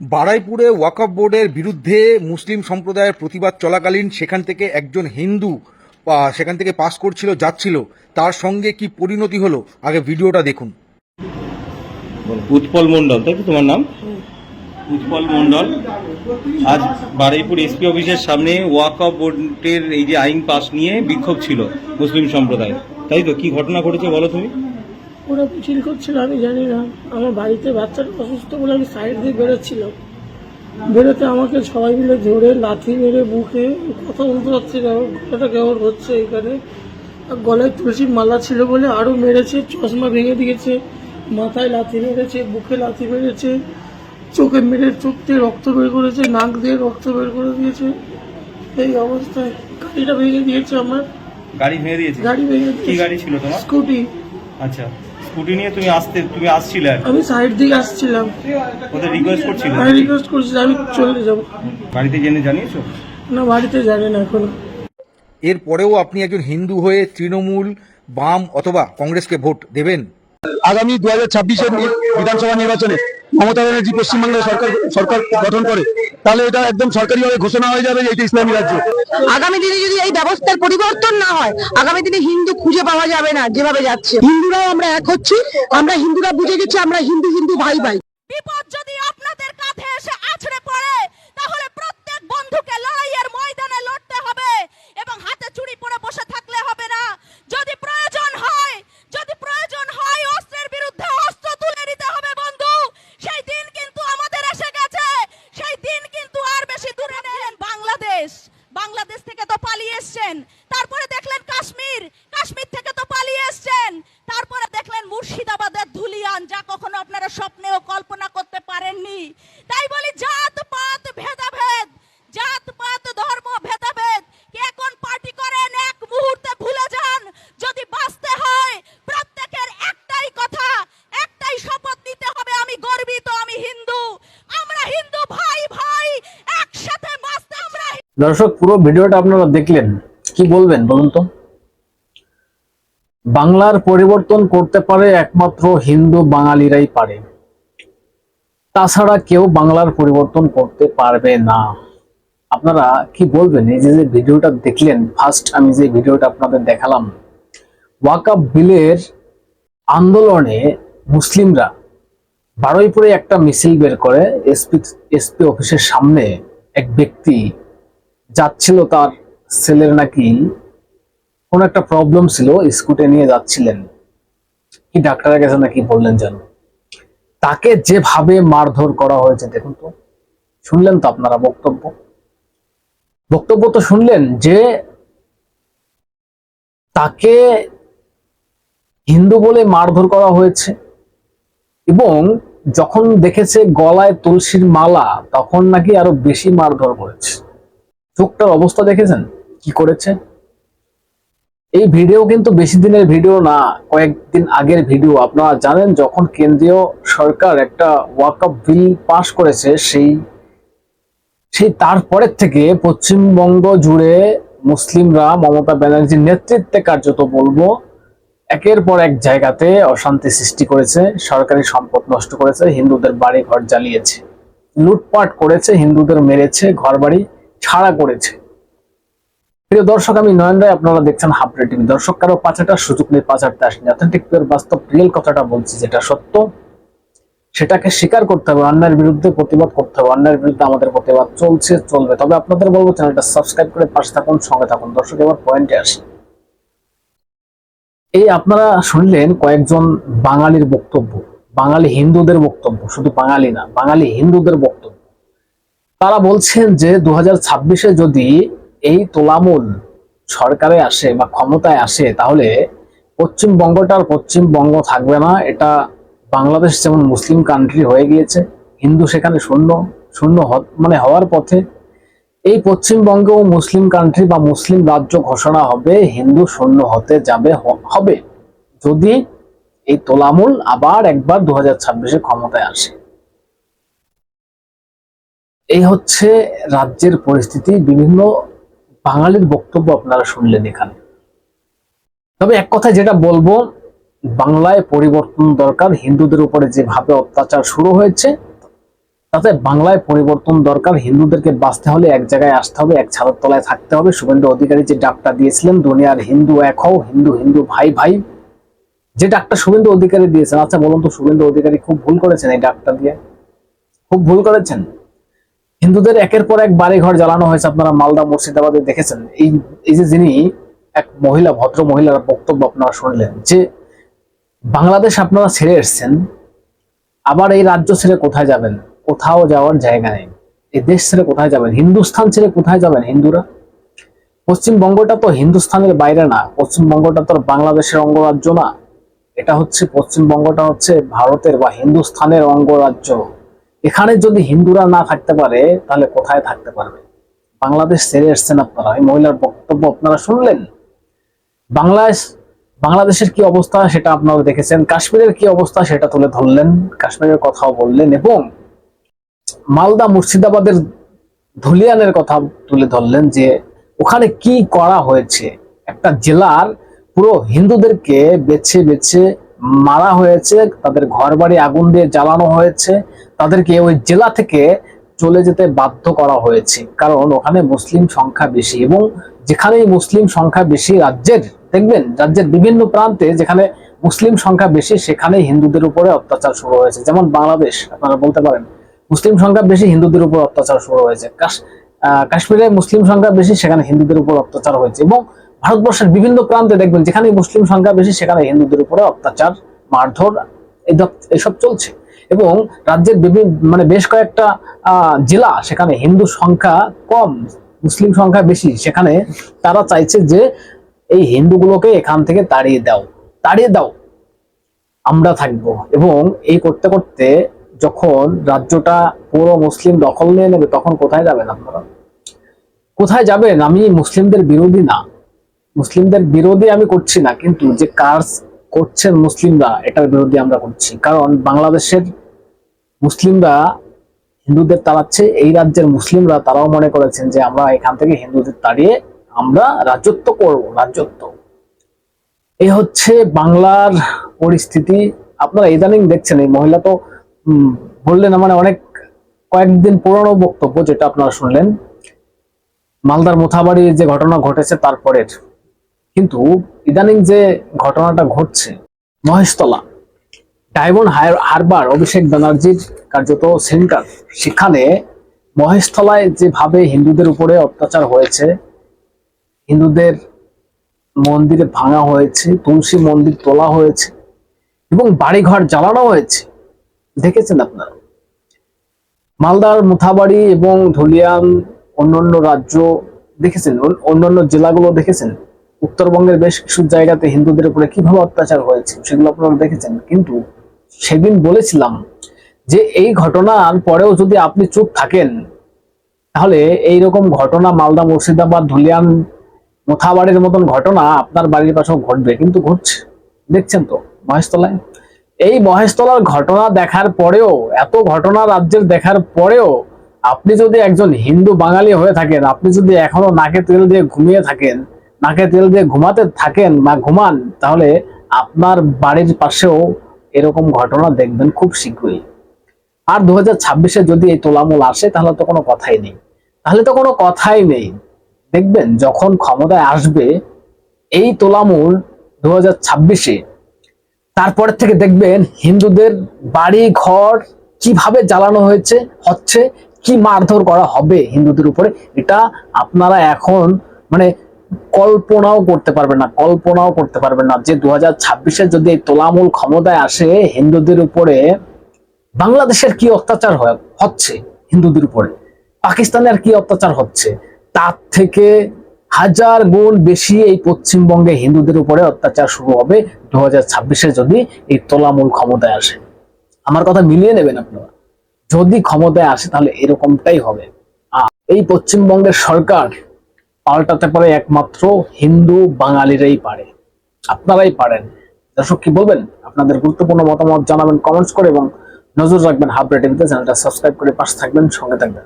বারাইপুরে ওয়াকফ বোর্ডের বিরুদ্ধে মুসলিম সম্প্রদায়ের প্রতিবাদ চলাকালীন সেখান থেকে একজন হিন্দু সেখান থেকে পাস করছিল যাচ্ছিল। তার সঙ্গে কি পরিণতি হলো? আগে ভিডিওটা দেখুন। উৎপল মণ্ডল তাই তো তোমার নাম? উৎপল মণ্ডল। আজ বারুইপুর এসপি অফিসের সামনে ওয়াকফ বোর্ডের এই যে আইন পাস নিয়ে বিক্ষোভ ছিল মুসলিম সম্প্রদায় তাই তো? কি ঘটনা ঘটেছে বলো তুমি? ওরা মিছিল করছিল আমি জানি না। আমার বাড়িতে বাচ্চাটা অসুস্থ বলে আমি সাইড দিয়ে বেরোচ্ছিলাম। বেরোতে আমাকে সবাই মিলে ধরে লাথি মেরে বুকে কথা বলতে পারছি না গলাটা কেমন হচ্ছে এখানে। আর গলায় তুলসীর মালা ছিল বলে আরও মেরেছে চশমা ভেঙে দিয়েছে মাথায় লাথি মেরেছে বুকে লাথি মেরেছে চোখে মেরে চোখ দিয়ে রক্ত বের করেছে নাক দিয়ে রক্ত বের করে দিয়েছে। এই অবস্থায় গাড়িটা ভেঙে দিয়েছে আমার। গাড়ি ভেঙে দিয়েছে? গাড়ি ভেঙে কি গাড়ি ছিল তোমার? স্কুটি। আচ্ছা। স্কুটি নিয়ে তুমি আসতে তুমি আসছিলে আর আমি সাইড দিকে আসছিলাম। ওদের রিকোয়েস্ট করছিলে? আমি রিকোয়েস্ট করছি আমি চলে যাব। বাড়িতে জেনে জানিয়েছো? না বাড়িতে জানি না এখনও। এরপরেও আপনি একজন হিন্দু হয়ে তৃণমূল বাম অথবা কংগ্রেসকে ভোট দেবেন? আগামী দু হাজার ছাব্বিশের বিধানসভা নির্বাচনে মমতা ব্যানার্জি পশ্চিমবঙ্গে সরকার সরকার গঠন করে তাহলে এটা একদম সরকারিভাবে ঘোষণা হয়ে যাবে যে এটা ইসলামী রাজ্য। আগামী দিনে যদি এই ব্যবস্থার পরিবর্তন না হয় আগামী দিনে হিন্দু খুঁজে পাওয়া যাবে না যেভাবে যাচ্ছে। হিন্দুরাও আমরা এক হচ্ছি আমরা হিন্দুরা বুঝে গেছি আমরা হিন্দু হিন্দু ভাই ভাই। বিপদ যদি আপনাদের কাঁধে এসে আছড়ে পড়ে তাহলে প্রত্যেক বন্ধুকে লড়াইয়ের ময়দানে লড়তে হবে এবং হাতে চুরি পরে বসে থাকলে হবে না যদি প্রয়োজন হয় যদি প্রয়োজন হয় অস্ত্রের বিরুদ্ধে অস্ত্র তুলে নিতে হবে বন্ধু সেই দিন কিন্তু আমাদের এসে গেছে সেই দিন কিন্তু আর বেশি দূরে নেই বাংলাদেশ বাংলাদেশ থেকে তো এসছেন তারপরে দেখলেন কাশ্মীর কাশ্মীর থেকে তো পালিয়ে এসছেন। তারপরে দেখলেন মুর্শিদাবাদের ধুলিয়ান, যা কখনো আপনারা স্বপ্নেও কল্পনা করতে পারেননি। তাই বলি জাত পাত ভেদাভেদ জাত পাত ধর্ম, ভেদাভেদ, কে কোন পার্টি করেন এক মুহূর্তে ভুলে যান। যদি বাঁচতে হয়, প্রত্যেকের একটাই কথা, একটাই শপথ নিতে হবে, আমি গর্বিত, আমি হিন্দু। আমরা হিন্দু ভাই ভাই একসাথে বাঁচতে আমরা দর্শক, পুরো ভিডিওটা আপনারা দেখলেন। কি বলবেন বলুন তো? বাংলার পরিবর্তন করতে পারে একমাত্র হিন্দু বাঙালিরাই পারে। তাছাড়া কেউ বাংলার পরিবর্তন করতে পারবে না। আপনারা কি বলবেন? এই যে ভিডিওটা দেখলেন ফার্স্ট আমি যে ভিডিওটা আপনাদের দেখালাম, ওয়াকাব বিলের আন্দোলনে মুসলিমরা বারুইপুরে একটা মিছিল বের করে, এসপি এসপি অফিসের সামনে এক ব্যক্তি যাচ্ছিল তার ছেলের নাকি কোন একটা প্রবলেম ছিল, স্কুটে নিয়ে যাচ্ছিলেন। কি ডাক্তারের কাছে নাকি বললেন যেন? তাকে যেভাবে মারধর করা হয়েছে, দেখুন তো। শুনলেন তো আপনারা বক্তব্য? বক্তব্য তো শুনলেন যে তাকে হিন্দু বলে মারধর করা হয়েছে এবং যখন দেখেছে গলায় তুলসীর মালা, তখন নাকি আরও বেশি মারধর করেছে। চোখটার অবস্থা দেখেছেন? কি করেছে? এই ভিডিও কিন্তু বেশি দিনের ভিডিও না, কয়েকদিন আগের ভিডিও। আপনারা জানেন, যখন কেন্দ্রীয় সরকার একটা ওয়াকআপ বিল পাশ করেছে, সেই সেই তারপরের থেকে পশ্চিমবঙ্গ জুড়ে মুসলিমরা মমতা ব্যানার্জির নেতৃত্বে কার্যত বলব, একের পর এক জায়গাতে অশান্তি সৃষ্টি করেছে, সরকারি সম্পদ নষ্ট করেছে, হিন্দুদের বাড়ি ঘর জ্বালিয়েছে। লুটপাট করেছে, হিন্দুদের মেরেছে, ঘরবাড়ি ছাড়া করেছে। প্রিয় দর্শক, আমি নয়ন রায়, আপনারা দেখছেন হাবড়ে টিভি। দর্শক, কারও পাচারটার সুযোগ নেই পাচারতে আসেনি। অথেন্টিক পিওর বাস্তব রিয়েল কথাটা বলছি, যেটা সত্য। সেটাকে স্বীকার করতে হবে অন্যায়ের বিরুদ্ধে প্রতিবাদ করতে হবে অন্যায়ের বিরুদ্ধে আমাদের প্রতিবাদ চলছে, চলবে। তবে আপনাদের বলব, চ্যানেলটা সাবস্ক্রাইব করে পাশে থাকুন, সঙ্গে থাকুন। দর্শক, এবার পয়েন্টে আসি। এই আপনারা শুনলেন কয়েকজন বাঙালির বক্তব্য, বাঙালি হিন্দুদের বক্তব্য, শুধু বাঙালি না, বাঙালি হিন্দুদের বক্তব্য। তারা বলছেন যে দু হাজার যদি এই তোলামূল সরকারে আসে বা ক্ষমতায় আসে, তাহলে পশ্চিমবঙ্গটা আর পশ্চিমবঙ্গ থাকবে না। এটা বাংলাদেশ যেমন মুসলিম কান্ট্রি হয়ে গিয়েছে, হিন্দু সেখানে শূন্য শূন্য মানে হওয়ার পথে। এই পশ্চিমবঙ্গেও মুসলিম কান্ট্রি বা মুসলিম রাজ্য ঘোষণা হবে, হিন্দু শূন্য হতে যাবে হবে। যদি এই তোলামূল আবার একবার দু হাজার ছাব্বিশে ক্ষমতায় আসে। এই হচ্ছে রাজ্যের পরিস্থিতি, বিভিন্ন বাঙালির বক্তব্য আপনারা শুনলেন এখানে। তবে এক কথা যেটা বলব, বাংলায় পরিবর্তন দরকার, হিন্দুদের উপরে যেভাবে অত্যাচার শুরু হয়েছে, তাতে বাংলায় পরিবর্তন দরকার, হিন্দুদেরকে বাঁচতে হলে এক জায়গায় আসতে হবে, এক ছাদের তলায় থাকতে হবে। শুভেন্দু অধিকারী যে ডাকটা দিয়েছিলেন, দুনিয়ার হিন্দু এক হও, হিন্দু হিন্দু ভাই ভাই, যে ডাকটা শুভেন্দু অধিকারী দিয়েছেন। আচ্ছা বলুন তো, শুভেন্দু অধিকারী খুব ভুল করেছেন এই ডাকটা দিয়ে? খুব ভুল করেছেন? হিন্দুদের একের পর এক বাড়ি ঘর জ্বালানো হয়েছে আপনারা মালদা, মুর্শিদাবাদে দেখেছেন। এই এই যে যিনি এক মহিলা, ভদ্র মহিলার বক্তব্য আপনারা শুনলেন যে বাংলাদেশ আপনারা ছেড়ে এসছেন, আবার এই রাজ্য ছেড়ে কোথায় যাবেন? কোথাও যাওয়ার জায়গা নেই। এই দেশ ছেড়ে কোথায় যাবেন? হিন্দুস্থান ছেড়ে কোথায় যাবেন হিন্দুরা? পশ্চিমবঙ্গটা তো হিন্দুস্থানের বাইরে না, পশ্চিমবঙ্গটা তো বাংলাদেশের অঙ্গরাজ্য না। এটা হচ্ছে পশ্চিমবঙ্গটা হচ্ছে ভারতের বা হিন্দুস্থানের অঙ্গরাজ্য। এখানে যদি হিন্দুরা না থাকতে পারে, তাহলে কোথায় থাকতে পারবে? বাংলাদেশ ছেড়ে এসছেন আপনারা। এই মহিলার বক্তব্য আপনারা শুনলেন? বাংলাদেশ, বাংলাদেশের কি অবস্থা সেটা আপনারা দেখেছেন। কাশ্মীরের কি অবস্থা সেটা তুলে ধরলেন, কাশ্মীরের কথাও বললেন এবং মালদা মুর্শিদাবাদের ধুলিয়ানের কথা তুলে ধরলেন যে ওখানে কি করা হয়েছে। একটা জেলার পুরো হিন্দুদেরকে বেছে বেছে মারা হয়েছে, তাদের ঘর বাড়ি আগুন দিয়ে জ্বালানো হয়েছে তাদেরকে ওই জেলা থেকে চলে যেতে বাধ্য করা হয়েছে। কারণ ওখানে মুসলিম সংখ্যা বেশি এবং যেখানেই মুসলিম সংখ্যা বেশি রাজ্যের, দেখবেন রাজ্যের বিভিন্ন প্রান্তে যেখানে মুসলিম সংখ্যা বেশি সেখানে হিন্দুদের উপরে অত্যাচার শুরু হয়েছে। যেমন বাংলাদেশ, আপনারা বলতে পারেন, মুসলিম সংখ্যা বেশি, হিন্দুদের উপর অত্যাচার শুরু হয়েছে। কাশ- কাশ্মীরে মুসলিম সংখ্যা বেশি, সেখানে হিন্দুদের উপর অত্যাচার হয়েছে এবং ভারতবর্ষের বিভিন্ন প্রান্তে দেখবেন যেখানে মুসলিম সংখ্যা বেশি, সেখানে হিন্দুদের উপরে অত্যাচার, মারধর এসব চলছে। এবং রাজ্যের বিভিন্ন মানে বেশ কয়েকটা জেলা, সেখানে হিন্দু সংখ্যা কম, মুসলিম সংখ্যা বেশি, সেখানে তারা চাইছে যে এই হিন্দুগুলোকে এখান থেকে তাড়িয়ে দাও তাড়িয়ে দাও, আমরা থাকব। এবং এই করতে করতে যখন রাজ্যটা পুরো মুসলিম দখল নিয়ে নেবে, তখন কোথায় যাবেন আপনারা? কোথায় যাবেন? আমি মুসলিমদের বিরোধী না। মুসলিমদের বিরোধী আমি করছি না, কিন্তু যে কাজ করছেন মুসলিমরা, এটার বিরোধী আমরা করছি। কারণ বাংলাদেশের মুসলিমরা হিন্দুদের তাড়াচ্ছে, এই রাজ্যের মুসলিমরা তারাও মনে করেছেন যে আমরা এখান থেকে হিন্দুদের তাড়িয়ে আমরা রাজত্ব করব, রাজত্ব। এই হচ্ছে বাংলার পরিস্থিতি। আপনারা ইদানিং দেখছেন, এই মহিলা তো বললেন মানে অনেক কয়েকদিন পুরনো বক্তব্য যেটা আপনারা শুনলেন। মালদার মোথাবাড়ির যে ঘটনা ঘটেছে তারপরের। কিন্তু ইদানিং যে ঘটনাটা ঘটছে, মহেশতলা, ডায়মন্ড হার- হারবার অভিষেক ব্যানার্জির কার্যত সেন্টার, সেখানে মহেশতলায় যেভাবে হিন্দুদের উপরে অত্যাচার হয়েছে, হিন্দুদের মন্দিরে ভাঙা হয়েছে, তুলসী মন্দির তোলা হয়েছে, এবং বাড়িঘর জ্বালানো হয়েছে, দেখেছেন আপনারা? মালদার মুথাবাড়ি এবং ধুলিয়ান অন্যান্য রাজ্য দেখেছেন? অন্যান্য জেলাগুলো দেখেছেন? উত্তরবঙ্গের বেশ কিছু জায়গাতে হিন্দুদের উপরে কীভাবে অত্যাচার হয়েছে সেগুলো আপনারা দেখেছেন। কিন্তু সেদিন বলেছিলাম যে এই ঘটনার পরেও যদি আপনি চুপ থাকেন, তাহলে এই রকম ঘটনা মালদা, মুর্শিদাবাদ, ধুলিয়ান, মোথাবাড়ির মতন ঘটনা আপনার বাড়ির পাশেও ঘটবে, কিন্তু ঘটছে। দেখছেন তো মহেশতলায়? এই মহেশতলার ঘটনা দেখার পরেও, এত ঘটনা রাজ্যের দেখার পরেও আপনি যদি একজন হিন্দু বাঙালি হয়ে থাকেন, আপনি যদি এখনও নাকে তেল দিয়ে ঘুমিয়ে থাকেন নাকে তেল দিয়ে ঘুমাতে থাকেন বা ঘুমান, তাহলে আপনার বাড়ির পাশেও এরকম ঘটনা দেখবেন খুব শীঘ্রই। আর দু হাজার যদি এই তোলামূল আসে, তাহলে তো কোনো কথাই নেই। তাহলে তো কোনো কথাই নেই। দেখবেন, যখন ক্ষমতায় আসবে এই তোলামূল দু হাজার ছাব্বিশে তারপর থেকে দেখবেন হিন্দুদের বাড়ি ঘর কীভাবে জ্বালানো হয়েছে, হচ্ছে কি মারধর করা হবে হিন্দুদের উপরে, এটা আপনারা এখন মানে কল্পনাও করতে পারবেন না, কল্পনাও করতে পারবেন না যে দু হাজার যদি তোলামূল ক্ষমতায় আসে, হিন্দুদের উপরে বাংলাদেশের কি অত্যাচার হচ্ছে হিন্দুদের উপরে? পাকিস্তানের কি অত্যাচার হচ্ছে? তার থেকে হাজার গুণ বেশি এই পশ্চিমবঙ্গে হিন্দুদের উপরে অত্যাচার শুরু হবে দু হাজার যদি এই তোলামূল ক্ষমতায় আসে। আমার কথা মিলিয়ে নেবেন আপনারা? যদি ক্ষমতায় আসে তাহলে এরকমটাই হবে। এই পশ্চিমবঙ্গের সরকার পাল্টাতে পারে একমাত্র হিন্দু বাঙালিরাই পারে। আপনারাই পারেন। দর্শক কি বলবেন? আপনাদের গুরুত্বপূর্ণ মতামত জানাবেন কমেন্টস করে এবং নজর রাখবেন হাব টিভিতে। চ্যানেলটা সাবস্ক্রাইব করে পাশে থাকবেন, সঙ্গে থাকবেন।